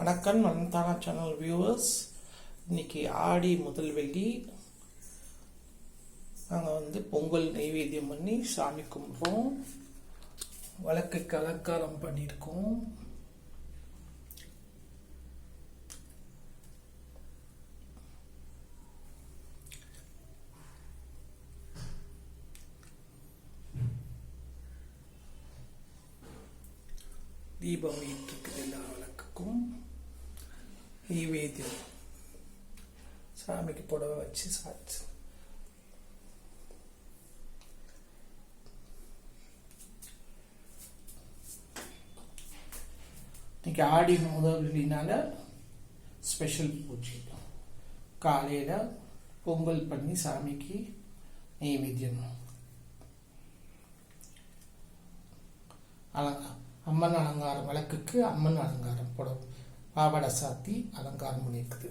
வணக்கம் வனந்தானா channel viewers இன்னைக்கு ஆடி முதல் வெள்ளி. நாங்கள் வந்து பொங்கல் நைவேத்தியம் பண்ணி சாமி கும்பிட்றோம். விளக்குக்கு அலங்காரம் பண்ணியிருக்கோம். தீபம் ஏற்றிருக்குது எல்லாரும். நைவேத்தியம் சாமிக்கு புடவை வச்சு சாச்சு இன்னைக்கு ஆடி முதலினால ஸ்பெஷல் பூஜை காலையில் பொங்கல் பண்ணி சாமிக்கு நைவேத்தியம் அலங்கா அம்மன் அலங்காரம் விளக்குக்கு அம்மன் அலங்காரம் புடவை பாவாடை சாத்தி அலங்காரம் பண்ணியிருக்குது.